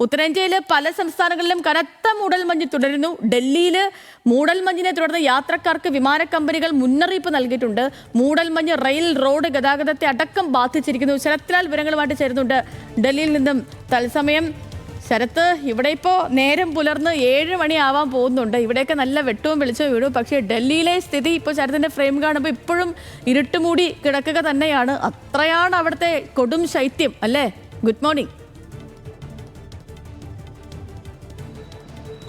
ഉത്തരേന്ത്യയിൽ പല സംസ്ഥാനങ്ങളിലും കനത്ത മൂടൽമഞ്ഞ് തുടരുന്നു. ഡൽഹിയിൽ മൂടൽമഞ്ഞിനെ തുടർന്ന് യാത്രക്കാർക്ക് വിമാന കമ്പനികൾ മുന്നറിയിപ്പ് നൽകിയിട്ടുണ്ട്. മൂടൽമഞ്ഞ് റെയിൽ റോഡ് ഗതാഗതത്തെ അടക്കം ബാധിച്ചിരിക്കുന്നു. ശരത്ലാൽ വിവരങ്ങളുമായിട്ട് ചേരുന്നുണ്ട്. ഡൽഹിയിൽ നിന്നും തത്സമയം ശരത്ത് ഇവിടെ ഇപ്പോൾ നേരം പുലർന്ന് ഏഴ് മണിയാവാൻ പോകുന്നുണ്ട്. ഇവിടെയൊക്കെ നല്ല വെട്ടവും വെളിച്ചവും വീടും പക്ഷേ ഡൽഹിയിലെ സ്ഥിതി ഇപ്പോൾ ശരത്തിന്റെ ഫ്രെയിം കാണുമ്പോൾ ഇപ്പോഴും ഇരുട്ടുമൂടി കിടക്കുക തന്നെയാണ്. അത്രയാണ് അവിടുത്തെ കൊടും ശൈത്യം അല്ലേ? Good morning.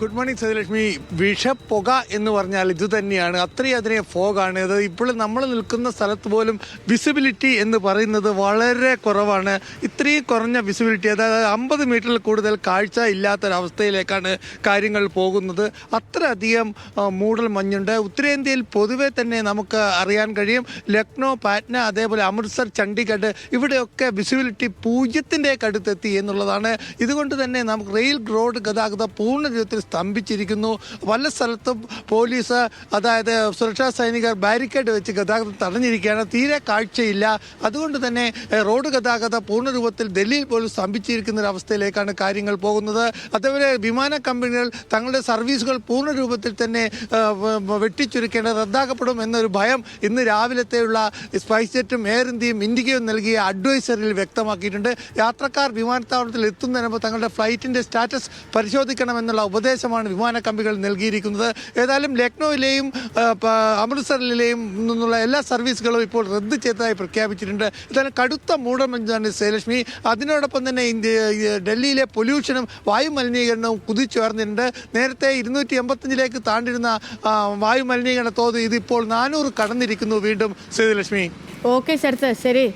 Good morning Sathilakshmi വിഷപ്പുക എന്ന് പറഞ്ഞാൽ ഇത് തന്നെയാണ്. അതിനെ ഫോഗാണ്. അത് ഇപ്പോൾ നമ്മൾ നിൽക്കുന്ന സ്ഥലത്ത് പോലും വിസിബിലിറ്റി എന്ന് പറയുന്നത് വളരെ കുറവാണ്. ഇത്രയും കുറഞ്ഞ വിസിബിലിറ്റി അതായത് അമ്പത് മീറ്ററിൽ കൂടുതൽ കാഴ്ച ഇല്ലാത്തൊരവസ്ഥയിലേക്കാണ് കാര്യങ്ങൾ പോകുന്നത്. അത്രയധികം മൂടൽ മഞ്ഞുണ്ട്. ഉത്തരേന്ത്യയിൽ പൊതുവെ തന്നെ നമുക്ക് അറിയാൻ കഴിയും. ലക്നോ പാറ്റ്ന അതേപോലെ അമൃത്സർ ചണ്ഡീഗഡ് ഇവിടെയൊക്കെ വിസിബിലിറ്റി പൂജ്യത്തിന്റെ അടുത്തെത്തി എന്നുള്ളതാണ്. ഇതുകൊണ്ട് തന്നെ നമുക്ക് റെയിൽ റോഡ് ഗതാഗതം പൂർണ രൂപത്തിൽ സ്തംഭിച്ചിരിക്കുന്നു. പല സ്ഥലത്തും പോലീസ് അതായത് സുരക്ഷാ സൈനികർ ബാരിക്കേഡ് വെച്ച് ഗതാഗതം തടഞ്ഞിരിക്കുകയാണ്. തീരെ കാഴ്ചയില്ല. അതുകൊണ്ട് തന്നെ റോഡ് ഗതാഗതം പൂർണ രൂപത്തിൽ ഡൽഹിയിൽ പോലും സ്തംഭിച്ചിരിക്കുന്ന ഒരു അവസ്ഥയിലേക്കാണ് കാര്യങ്ങൾ പോകുന്നത്. അതേപോലെ വിമാന കമ്പനികൾ തങ്ങളുടെ സർവീസുകൾ പൂർണ രൂപത്തിൽ തന്നെ വെട്ടിച്ചുരുക്കേണ്ടത് റദ്ദാക്കപ്പെടും എന്നൊരു ഭയം ഇന്ന് രാവിലത്തെയുള്ള സ്പൈസ് ജെറ്റും എയർ ഇന്ത്യയും ഇന്ത്യയും നൽകിയ അഡ്വൈസറിൽ വ്യക്തമാക്കിയിട്ടുണ്ട്. യാത്രക്കാർ വിമാനത്താവളത്തിൽ എത്തുന്നതിന് തങ്ങളുടെ ഫ്ലൈറ്റിന്റെ സ്റ്റാറ്റസ് പരിശോധിക്കണമെന്നുള്ള ഉപദേശമാണ് വിമാന കമ്പികൾ നൽകിയിരിക്കുന്നത്. ഏതായാലും ലക്നൌവിലെയും ആ, അമൃത്സറിലെയും നിന്നുള്ള എല്ലാ സർവീസുകളും ഇപ്പോൾ റദ്ദ് ചെയ്തതായി പ്രഖ്യാപിച്ചിട്ടുണ്ട്. ഇതാണ് കടുത്ത മൂടമഞ്ചാണ് ശ്രീലക്ഷ്മി. അതിനോടൊപ്പം തന്നെ ഇന്ത്യ ഡൽഹിയിലെ പൊല്യൂഷനും വായു മലിനീകരണവും കുതിച്ചുയർന്നിട്ടുണ്ട്. നേരത്തെ ഇരുന്നൂറ്റി എൺപത്തഞ്ചിലേക്ക് താണ്ടിരുന്ന വായുമലിനീകരണ വായു മലിനീകരണ തോത് ഇതിപ്പോൾ നാനൂറ് കടന്നിരിക്കുന്നു. വീണ്ടും ശ്രീലക്ഷ്മി. ഓക്കെ ശരത്ത് ശരി.